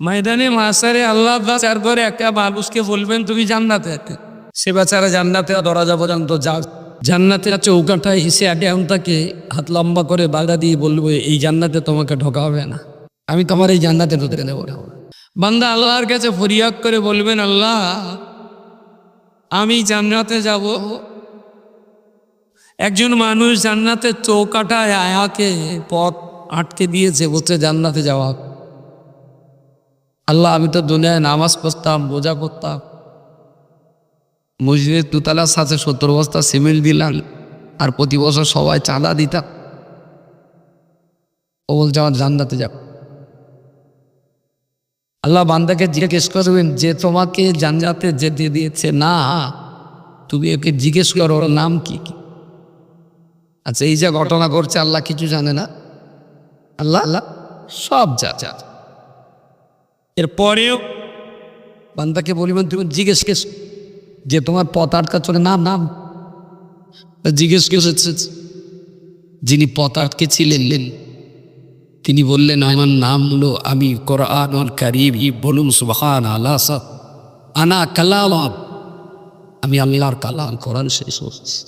ময়দানে মাসারে আল্লাহ চার করে একটা মানুষকে বলবেন, তুমি জান্নাতে সে বেচারা জান্নাতে দরজা পর্যন্ত যা জান্নাতে চৌকাঠায় এসে আগে আমি তাকে হাত লম্বা করে বাধা দিয়ে বলব, এই জান্নাতে তোমাকে ঢোকা হবে না। আমি তোমার এই জান্নাতে ঢুকে নেব। বান্দা আল্লাহর কাছে ফরিয়াদ করে বলবেন, আল্লাহ, আমি জান্নাতে যাব। একজন মানুষ জান্নাতে চৌকাটায় আয়াকে পথ আটকে দিয়েছে, বলছে জান্নাতে যাওয়া। আল্লাহ, আমি তো দুনিয়ায় নামাজ পড়তাম বোঝা করতাম। মসজিদের দুতলার সাথে সত্তর বস্তা সিমেন্ট দিলাম, আর প্রতি বছর সবাই চাঁদা দিতাম। ও বলছে, আমার জান্নাতে যাব আল্লাহ, বান্দাকে জিজ্ঞেস করবেন, যে তোমাকে জান্নাতে যেতে দিয়েছে না, তুমি ওকে জিজ্ঞেস করো, ওর নাম কি কি? আচ্ছা এই যে ঘটনা করছে আল্লাহ কিছু জানে না? আল্লাহ আল্লাহ সব যা যা এরপরেও বান্দাকে বলিবেন তুমি জিজ্ঞেস কেস যে তোমার পথ আটকা চলে নাম নাম জিজ্ঞেস করেছে যিনি পথ আটকে ছিলেন তিনি বললেন আমার নাম হলো আমি কোরআন কারিম ই বলুন সুবহান আল্লাহ আনা কালাম আমি আল্লাহর কালাম কোরআন শেষ হচ্ছে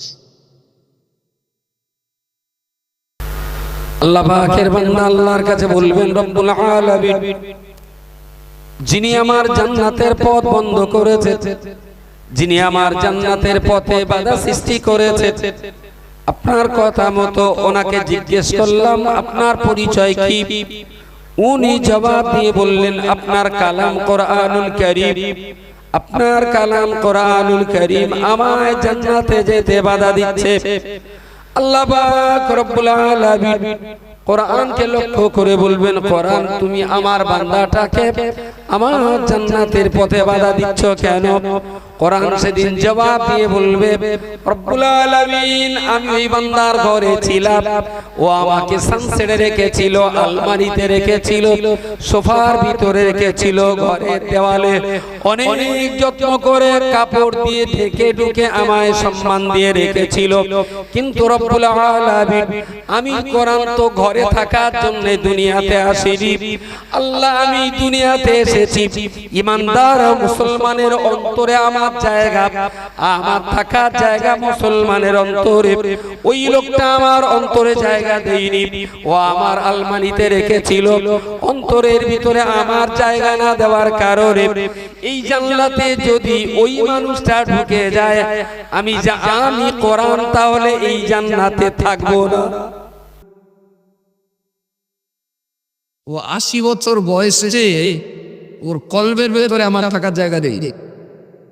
আল্লাহ পাকের বান্দা আল্লাহর কাছে বলবেন রব্বুল আলামিন যিনি আমার জান্নাতের পথ বন্ধ করেছে, যিনি আমার জান্নাতের পথে বাধা সৃষ্টি করেছে, আপনার কথা মতো ওনাকে জিজ্ঞেস করলাম, আপনার পরিচয় কি? উনি জবাব দিয়ে বললেন, আপনার কালাম কোরআনুল কারীম, আপনার কালাম কোরআনুল কারীম আমায় জান্নাতে যেতে বাধা দিচ্ছে। আল্লাহ রব্বুল আলামিন কোরআনকে লক্ষ্য করে বলবেন কোরআন তুমি আমার বান্দাটাকে আমার জান্নাতের পথে বাধা দিচ্ছ কেন? কোরআন সেদিন জবাব দিয়ে বলবে রব্বুল আলামিন আমি ওই বান্দার ঘরে ছিলাম। ও আমাকে সানসেডে রেখেছিল আলমারিতে রেখেছিল সোফার ভিতরে রেখেছিল ঘরের দেওয়ালে। অনেক যত্ন করে কাপড় দিয়ে ঢেকে ঢুকে আমায় সম্মান দিয়ে রেখেছিল। কিন্তু রব্বুল আলামিন আমি কোরআন তো ঘরে থাকার জন্য দুনিয়াতে আসিনি। আল্লাহ আমি দুনিয়াতে এসেছি। ইমানদার মুসলমানের অন্তরে আমার জায়গা, আমার থাকার জায়গা মুসলমানের অন্তরে। ওই লোকটা আমার অন্তরে জায়গা দেয়নি। ও আমার আলমারিতে রেখেছিল। অন্তরের ভিতরে আমার জায়গা না দেওয়ার কারণে এই জানলাতে যদি ওই মানুষটা ঢুকে যায়, আমি যা আমি কোরআন তাহলে এই জান্নাতে থাকব না। ও আশি বছর বয়সে ওর কলবের ভেতরে আমার থাকার জায়গা ও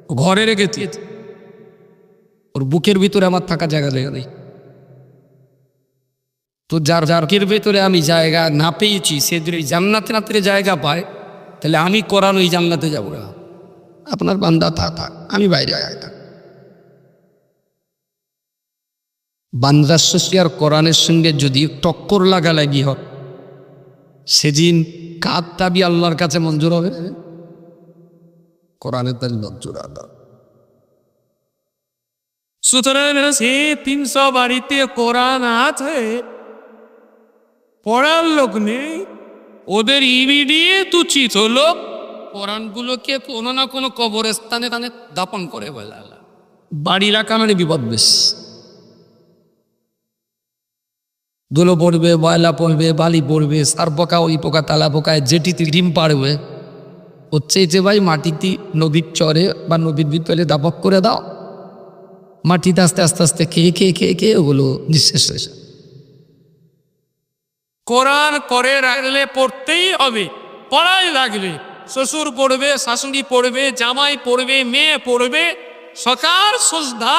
ঘরে রেখেছি। ওর বুকের ভিতরে আমার থাকার জায়গা জায়গা নেই। তো যার যার ভেতরে আমি জায়গা না পেয়েছি, সে যদি জান্নাতে নাতে জায়গা পায়, তাহলে আমি কোরআন ওই জান্নাতে যাব না। আপনার বান্দা থাক থাক, আমি বাইরে থাক। বান্দার সৃষ্টি আর কোরআনের সঙ্গে যদি টক্কর লাগালাগি হয়, সেদিন কার দাবি আল্লাহর কাছে মঞ্জুর হবে। কোরআনের তার মঞ্জুর আল্লাহ সুতরাং সে তিনশো বাড়িতে কোরআন আছে, পড়ার লোক নেই, ওদের ইমিডিয়েট উচিত হলো কোরআনগুলোকে কোনো না কোনো কবরস্থানে তানে দাপন করে বলে আল্লাহ। বাড়ি রাখা মানে বিপদ বেশ। ধুলো পড়বে, ময়লা পড়বে, বালি পড়বে, সার পোকা, ওই পোকা, তালা পোকায় যেটিতে ডিম পারবে হচ্ছে যে ভাই মাটিতে নদীর চরে বা নদীর ভিতরে দাপক করে দাও। মাটিতে আস্তে আস্তে আস্তে খেয়ে খেয়ে খেয়ে খেয়ে ওগুলো নিঃশেষ হয়েছে কোরআন করে রাখলে পড়তেই হবে। পড়াই লাগবে। শ্বশুর পড়বে, শাশুড়ি পড়বে, জামাই পড়বে, মেয়ে পড়বে। সকাল সন্ধ্যা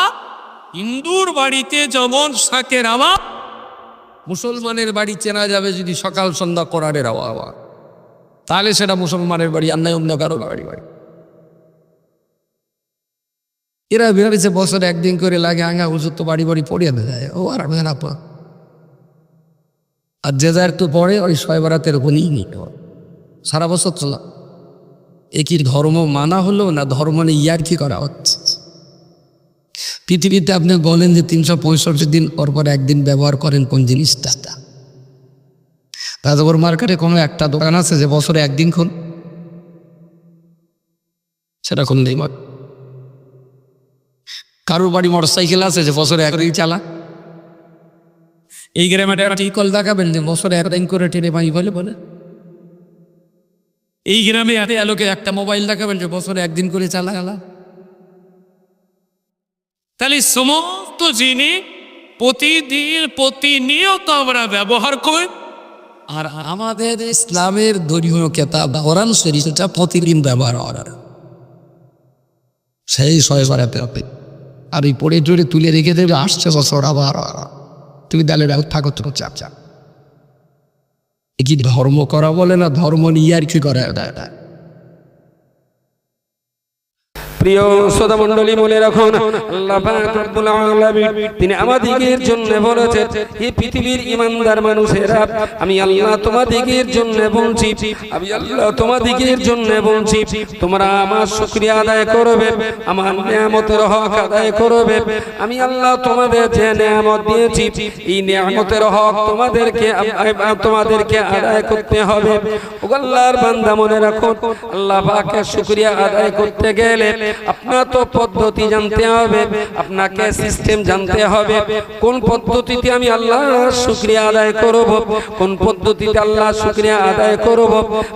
হিন্দুর বাড়িতে যেমন শাকের আওয়াজ মুসলমানের বাড়ি চেনা যাবে যদি সকাল সন্ধ্যা কোরআনের আওয়াজ। তাহলে সেটা মুসলমানের বাড়ি আর নাই, অন্য কারও বাড়ি বাড়ি। এরা ভেবেছে বছর একদিন করে লাগে আঙা, হুজুর তো বাড়ি বাড়ি পড়িয়ে দেয়। ও, আর আমি না আর যে যার তো পড়ে, ওই ছয় বারাতের হলেই নিতে সারা বছর চলা একই ধর্ম মানা হলো না ধর্ম নিয়ে ইয়ার কি করা হচ্ছে? পৃথিবীতে আপনি বলেন যে তিনশো পঁয়ষট্টি দিন পর পর একদিন ব্যবহার করেন কোন জিনিসটা? তারপর মার্কেটে কোনো একটা দোকান আছে যে বছরে একদিন খুন সেরকম নেই কারোর বাড়ি মোটর সাইকেল আছে যে বছরে একদিন চালা? এই গ্রামে একটা টিকল দেখাবেন যে বছরে একদিন করে টেনে পাই বলে বলে। এই গ্রামে এত আলোকে একটা মোবাইল দেখাবেন যে বছরে একদিন করে চালা গেলা তাহলে সমস্ত জিনিস প্রতিদিন প্রতিনিয়ত আমরা ব্যবহার করি। আর আমাদের ইসলামের ধর্মীয় কেতাব কোরআন শরীফটা প্রতিদিন ব্যবহার করার সেই ছয় বারাতে হবে আর এই পড়ে জোরে তুলে রেখে দেবে, আসছে বছর আবার। তুমি তাহলে থাকো তো চাপ চাপ। এ কি ধর্ম করা বলে না? ধর্ম নিয়ে আর কি করা এটা এটা প্রিয় শ্রোতা মণ্ডলী মনে রাখুন, আল্লাহ রব্বুল আলামিন তিনি আমাদিগের জন্য বলেছেন এই পৃথিবীর ইমানদার মানুষেরা, আমি আল্লাহ তোমাদিগের জন্য বলছি, আমি আল্লাহ তোমাদিগের জন্য বলছি, তোমরা আমার শুকরিয়া আদায় করবে, আমার নিয়ামতের হক আদায় করবে, আমি আল্লাহ তোমাদের যে নিয়ামত দিয়েছি, এই নিয়ামতের হক তোমাদেরকে তোমাদেরকে আদায় করতে হবে। আল্লাহর বান্দা মনে রাখুন, আল্লাহ পাকের শুকরিয়া আদায় করতে গেলে আপনার তো পদ্ধতি জানতে হবে, আপনাকে সিস্টেম জানতে হবে। কোন পদ্ধতিতে আমি আল্লাহ শুক্রিয়া আদায় করব, কোন পদ্ধতিতে আল্লাহ শুক্রিয়া আদায় করব?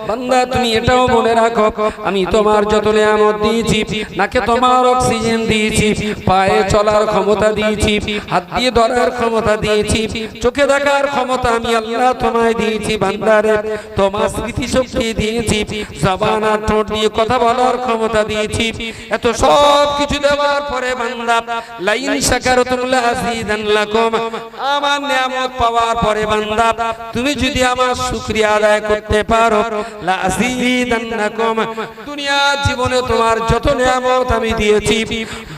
বান্দা, তুমি এটাও মনে রাখো, আমি তোমার যত নিয়ামত দিয়েছি, নাকে তোমার অক্সিজেন দিয়েছি, পায়ে চলার ক্ষমতা দিয়েছি, হাত দিয়ে ধরার ক্ষমতা দিয়েছি, চোখে দেখার ক্ষমতা আমি আল্লাহ তোমায় দিয়েছি বান্দারে তোমার স্মৃতিশক্তি দিয়েছি, জবান আর ঠোঁট দিয়ে কথা বলার ক্ষমতা দিয়েছি। এত সব কিছু দেওয়ার পরে বান্দা, লাইন শাকারতুম লাযিদান্নাকুম আমার নিয়ামত পাওয়ার পরে বান্দা, তুমি যদি আমার শুকরিয়া আদায় করতে পারো লাযিদান্নাকুম দুনিয়া জীবনে তোমার যত নিয়ামত আমি দিয়েছি,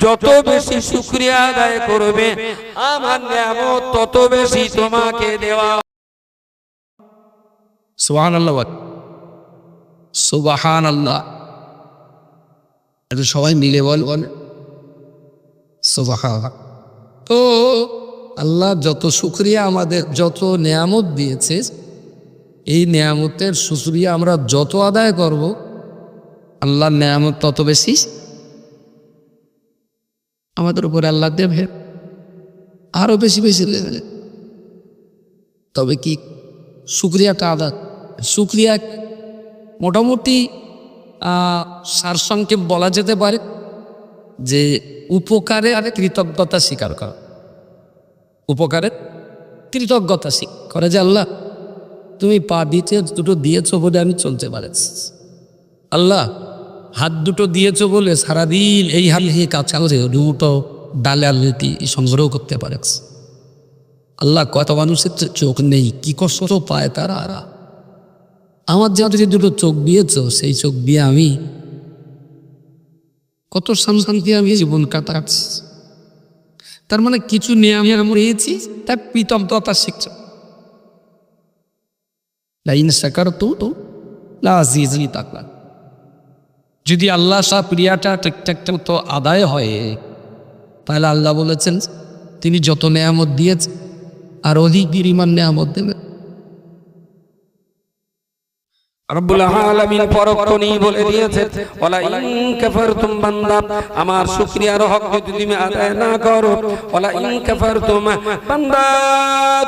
যত বেশি শুকরিয়া আদায় করবে, আমার নিয়ামত তত বেশি তোমাকে দেওয়া সুবাহান আল্লাহ এটা সবাই মিলে বল। বল সুবাহান। তো আল্লাহ যত শুক্রিয়া আমাদের যত নেয়ামত দিয়েছে, এই নেয়ামতের শুক্রিয়া আমরা যত আদায় করব, আল্লাহর নেয়ামত তত বেশি। আমাদের উপরে আল্লাহ দেবে, আরও বেশি বেশি দেবে। তবে কি শুক্রিয়াটা আদা শুক্রিয়া মোটামুটি সারসংক্ষেপ বলা যেতে পারে যে উপকারে আর কৃতজ্ঞতা স্বীকার করা। উপকারে কৃতজ্ঞতা স্বীকার করে যে আল্লাহ, তুমি পা দিতে দুটো দিয়েছ বলে আমি চলতে পারেছি। আল্লাহ, হাত দুটো দিয়েছ বলে সারাদিন এই নিয়ে কাজ করে দুটো ডালে আলতি সংগ্রহ করতে পারেছি। আল্লাহ, কত মানুষের চোখ নেই, কি কষ্ট পায় তারা? আমার যা যে দুটো চোখ দিয়েছ, সেই চোখ দিয়ে আমি কত শান্তি আমি জীবন কাটাচ্ছি। তার মানে কিছু নিয়ে আমি এমন পেয়েছি তার কৃতজ্ঞতা শিখছ। লাইন সাকার তো তো তাকলা। যদি আল্লাহ শাহ প্রিয়াটা ঠিকঠাক তো আদায় হয়, তাহলে আল্লাহ বলেছেন, তিনি যত নেয়ামত দিয়েছেন, আর অধিক পরিমাণ নেয়ামত দেবে রব্বুল আলামিন পরক্ষণই বলে দিয়েছে ওয়ালা ইন কাফারতুম বান্দা আমার শুকরিয়ার হক যদি তুমি আদায় না করো ওয়ালা ইন কাফারতুম বান্দা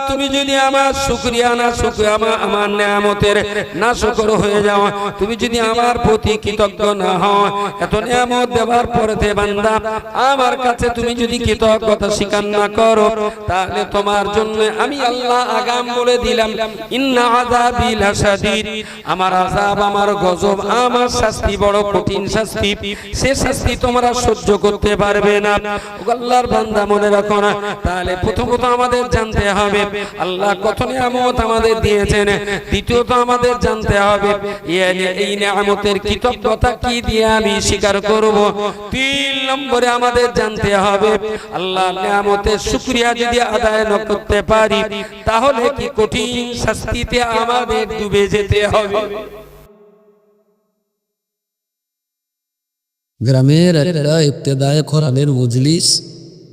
তুমি যদি আমার শুকরিয়া না শুকরিয়া আমার আমার নিয়ামতের না শুকর হয়ে যাও তুমি যদি আমার প্রতি কৃতজ্ঞ না হও এত নিয়ামত দেওয়ার পরেতে বান্দা আমার কাছে তুমি যদি কৃতজ্ঞতা স্বীকার না করো তাহলে তোমার জন্য আমি আল্লাহ আগাম বলে দিলাম ইন্না আযাবি লাশাদীদ আমার আযাব আমার গজব, আমার শাস্তি বড় কঠিন শাস্তি। সে শাস্তি তোমরা সহ্য করতে পারবে না। আল্লাহর বান্দা মনে রাখো না। তাহলে প্রথমত আমাদের জানতে হবে, আল্লাহ কত নিয়ামত আমাদের দিয়েছেন। দ্বিতীয়ত আমাদের জানতে হবে এই নিয়ামতের কৃতজ্ঞতা কি দিয়ে আমি স্বীকার করব? তিন নম্বরে আমাদের জানতে হবে, আল্লাহ নিয়ামতের শুকরিয়া যদি আদায় না করতে পারি, তাহলে কি কঠিন শাস্তিতে আমাদের ডুবে যেতে হবে? গ্রামের একটা ইবতেদায় কোরআনের মজলিস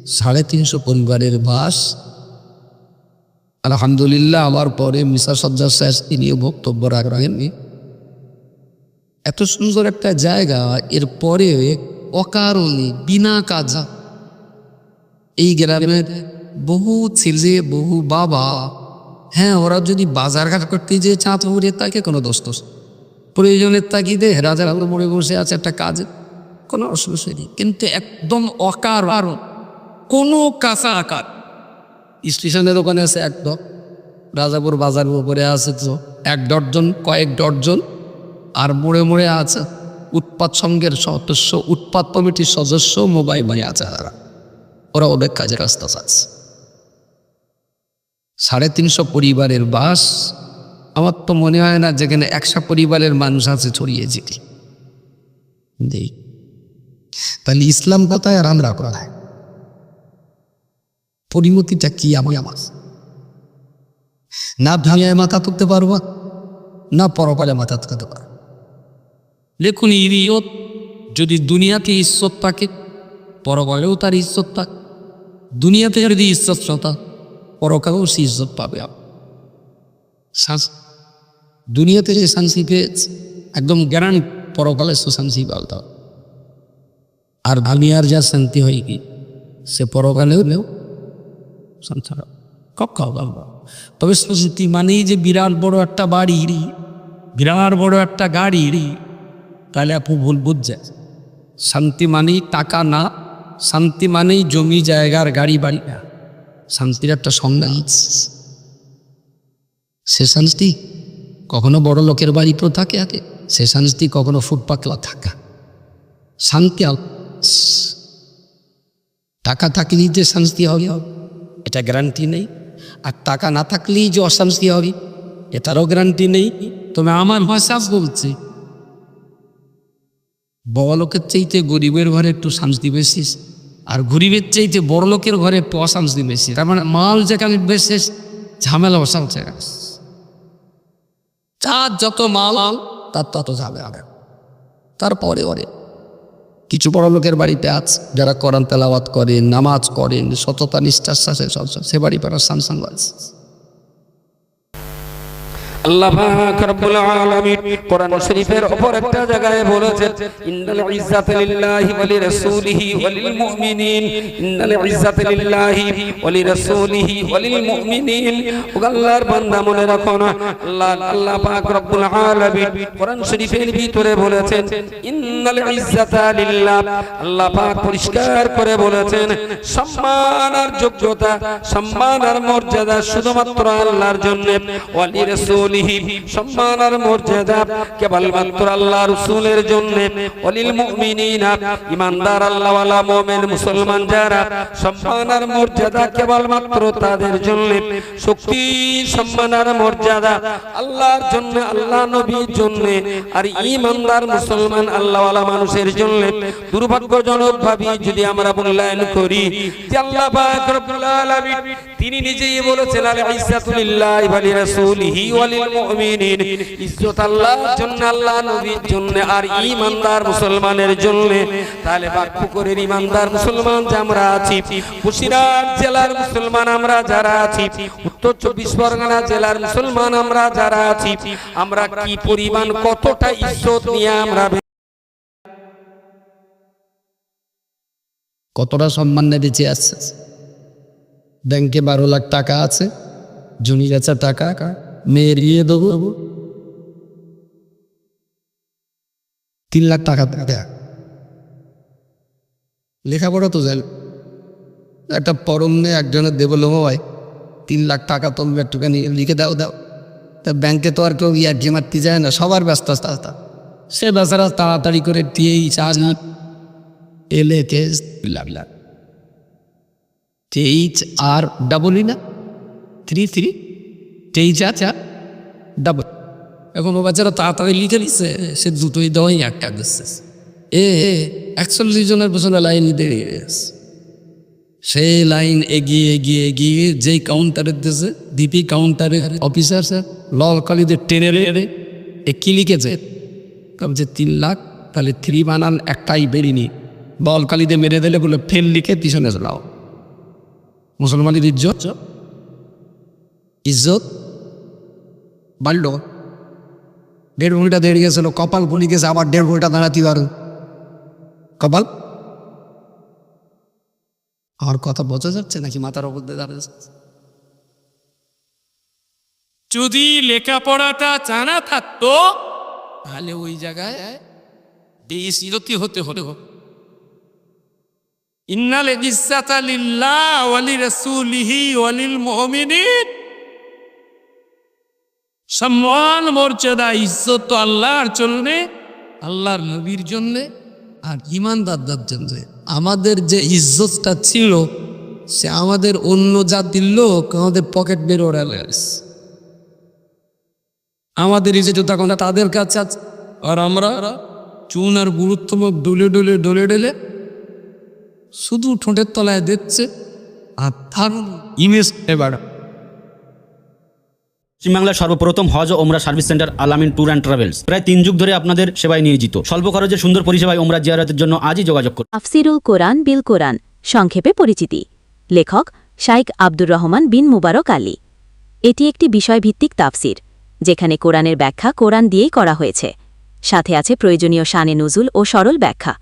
সাড়ে তিনশো পরিবারের বাস। আলহামদুলিল্লাহ, আমার পরে মিসা সজ্জা শেষ তিনিও বক্তব্য রাখেননি এত সুন্দর একটা জায়গা, এর পরে অকারণে, বিনা কাজা। এই গ্রামের বহু ছেলে, বহু বাবা হ্যাঁ ওরা যদি বাজার ঘাট করতে যে চাঁদ তাকে কোনো দোষ দোষ প্রয়োজনের তাগিদে রাজার মরে বসে আছে একটা কাজ। কোনো অসুবিধা নেই। কিন্তু একদম অকার কোনো কাঁচা আকার। স্টেশনের ওখানে আছে এক একদম রাজাপুর বাজারের উপরে আছে তো, এক ডর্জন কয়েক ডর্জন আর মোড়ে মোড়ে আছে উৎপাদ সংঘের সদস্য উৎপাদ কমিটির সদস্য, মোবাইল ভাই আছে তারা। ওরা ওদের কাজে রাস্তা আছে সাড়ে তিনশো পরিবারের বাস, আমার তো মনে হয় না যেখানে একশো পরিবারের মানুষ আছে ছড়িয়ে যেটি দেই তাহলে ইসলাম কথায় আর আমরা কোথায়? পরিমতিটা কি আমি আমার? না দুনিয়ায় মাথা তুলতে পারব, না পরকালে মাথা তুলতে পারব। দেখুন ইরিয়ত, যদি দুনিয়াতে ঈশ্বর থাকে, পরকালেও তার ইজ্জত থাকে। দুনিয়াতে যদি ঈশ্বর শ্রোতা পরকালেও সে ইজ্জত পাবে। শান্স- দুনিয়াতে যে শান্তি পেয়েছে, একদম গ্যারান্ট পরকালে সুশান্তি পাল্টা আর দুনিয়ার যা শান্তি হয় কি, সে পরকালেও নেও সংসার কক্ষ বাবা তবে সুস্থিতি মানেই যে বিরাট বড় একটা বাড়ি, বিরাট বড় একটা গাড়ি, তাহলে আপু ভুল বুঝছে। শান্তি মানেই টাকা না, শান্তি মানেই জমি, জায়গার, গাড়ি, বাড়ি। না শান্তির একটা সংজ্ঞা সে শান্তি কখনো বড় লোকের বাড়ি তো থাকে আগে, সে শান্তি কখনো ফুটপাতলা থাকা। শান্তি টাকা থাকলেই যে শান্তি হবে এটা গ্যারান্টি নেই আর টাকা না থাকলেই যে অশান্তি হবে এটারও গ্যারান্টি নেই তবে আমার ভাষা বলছি বড় লোকের চাইতে গরিবের ঘরে একটু শান্তি বেশি আর গরিবের চাইতে বড় লোকের ঘরে একটু অশান্তি বেশি তার মানে মাল যেখানে বেশি ঝামেলা অশান্তি যার যত মাল, তার তত ঝামেলা। তারপরে ওরে কিছু বড় লোকের বাড়িতে আজ যারা কোরআন তেলাওয়াত করেন, নামাজ করেন, সততা, নিষ্ঠার সাথে সে বাড়ি পাড়ার স্যামসাং আছে পরিষ্কার করে বলেছেন সম্মান আর যোগ্যতা সম্মান আর মর্যাদা শুধুমাত্র আল্লাহর জন্য। লিরাসূলিহি সম্মান মর্যাদা কেবলমাত্র আল্লাহ রাসূলের জন্য। ওয়ালিল মুমিনিনা, ইমানদার আল্লাহওয়ালা মুমিন মুসলমান যারা সম্মান মর্যাদা কেবলমাত্র তাদের জন্য। শক্তি, সম্মান মর্যাদা আল্লাহর জন্য, আল্লাহ নবীর জন্য আর ইমানদার মুসলমান আল্লাহওয়ালা মানুষের জন্য। দুর্ভাগ্যজনক ভাবে যদি আমরা মূল্যায়ন করি, যে আল্লাহ পাক রব্বুল আলামিন তিনি নিজেই বলেছেন, আল ইজ্জাতু লিল্লাহি ওয়া লিরাসূলিহি ওয়া লিল মুমিনিন। ইজ্জত আল্লাহর জন্য, আল্লাহ নবীর জন্য আর ঈমানদার মুসলমানের জন্য। তাহলে বাকপুকুরের ঈমানদার মুসলমান যে আমরা আছি বসিরহাট জেলার মুসলমান আমরা যারা আছি, উত্তর চব্বিশ পরগনা জেলার মুসলমান আমরা যারা আছি, আমরা কি পরিমাণ কতটা ইজ্জত নিয়ে আমরা কতটা সম্মান বেঁচে আসছে ব্যাংকে বারো লাখ টাকা আছে জমি গেছে টাকা মেয়ের ইয়ে দেবো। তিন লাখ টাকা দেয়। লেখাপড়া তো জানি একটা পরম নিয়ে একজনের দেবো লোক হয়, তিন লাখ টাকা তুমি একটুখানি লিখে দাও দাও। তা ব্যাংকে তো আর কেউ ইয়ার্কি মারতে যায় না, সবার ব্যস্ত আস্তে সে বেচারা তাড়াতাড়ি করে টিয়েই চার্জ না। এলে কেস লাগলাম তেইচ আর ডাবল না? থ্রি থ্রি তেইচ আছে ডাবল এখন ও বাচ্চারা তাড়াতাড়ি লিখে নিচ্ছে সে দুটোই দেওয়াই একটা দিচ্ছে। এ একচল্লিশ জনের পেছনে লাইন দাঁড়িয়ে গেছে। সেই লাইন এগিয়ে এগিয়ে এগিয়ে যেই কাউন্টারের দেশে ডিপি কাউন্টারের অফিসার স্যার লল কালিদের টেনে রে এ কী লিখেছে? তবে যে তিন লাখ, তাহলে থ্রি বানান, একটাই বেরিনি বল কালিতে মেরে দিলে বলে, ফেল লিখে পিছনে চলাও মুসলমানের ইজ্জত ইজ্জত, বাড়ল। দেড় ঘণ্টা দেরি গেছিল, কপাল পুলি গেছে, আবার দেড় ঘণ্টা দাঁড়াতে পারো কপাল? আমার কথা বোঝা যাচ্ছে নাকি মাথার ওপর দিয়ে দাঁড়িয়ে যাচ্ছে? যদি লেখাপড়াটা জানা থাকতো, তাহলে ওই জায়গায় বেসিরতি হতে হতে। ইন্নাল ওয়ালি ওয়ালিল সম্মান, মর্যাদা, ইজ্জত তো আল্লাহর জন্য আল্লাহর নবীর জন্যে আর ইমানদারদের জন্য। আমাদের যে ইজ্জতটা ছিল, সে আমাদের অন্য জাতির লোক আমাদের পকেট বের ওরা আমাদের ইজ্জত তখন তাদের কাছে আর আমরা চুন আর গুরুত্ব ডলে ডলে ডলে ডলে শুধু ঠোঁটের তলায় দিচ্ছে আর তার ইমেজ এবার। পশ্চিমবাংলার সর্বপ্রথম হজ ও ওমরা service center Alamin tour and travels. প্রায় তিন যুগ ধরে আপনাদের সেবায় নিয়োজিত। স্বল্প খরচে সুন্দর পরিষেবায় ওমরা জিয়ারতের জন্য আজই যোগাযোগ করুন। তাফসিরুল কোরআন বিল কোরআন সংক্ষেপে পরিচিতি। লেখক শাইক আব্দুর রহমান বিন মুবারক আলী। এটি একটি বিষয়ভিত্তিক তাফসির যেখানে কোরআনের ব্যাখ্যা কোরআন দিয়েই করা হয়েছে। সাথে আছে প্রয়োজনীয় শানে নুজুল ও সরল ব্যাখ্যা।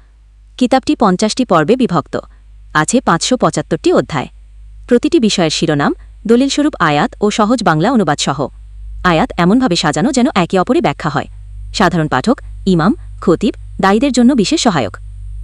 কিতাবটি পঞ্চাশটি পর্বে বিভক্ত। আছে পাঁচশো পঁচাত্তরটি অধ্যায়। প্রতিটি বিষয়ের শিরোনাম, দলিলস্বরূপ আয়াত ও সহজ বাংলা অনুবাদসহ। আয়াত এমনভাবে সাজানো যেন একে অপরে ব্যাখ্যা হয়। সাধারণ পাঠক, ইমাম, খতিব, দায়ীদের জন্য বিশেষ সহায়ক।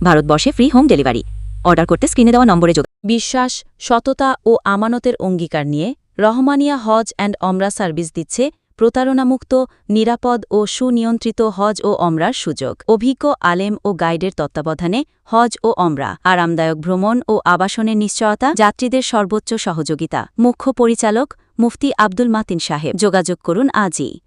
ভারতবর্ষে ফ্রি হোম ডেলিভারি অর্ডার করতে স্ক্রিনে দেওয়া নম্বরে যোগ বিশ্বাস, সততা ও আমানতের অঙ্গীকার নিয়ে রহমানিয়া হজ অ্যান্ড অমরা সার্ভিস দিচ্ছে প্রতারণামুক্ত, নিরাপদ ও সুনিয়ন্ত্রিত হজ ও অমরার সুযোগ। অভিজ্ঞ, আলেম ও গাইডের তত্ত্বাবধানে হজ ও অমরা, আরামদায়ক ভ্রমণ ও আবাসনের নিশ্চয়তা, যাত্রীদের সর্বোচ্চ সহযোগিতা। মুখ্য পরিচালক, মুফতি আব্দুল মাতিন সাহেব। যোগাযোগ করুন আজই।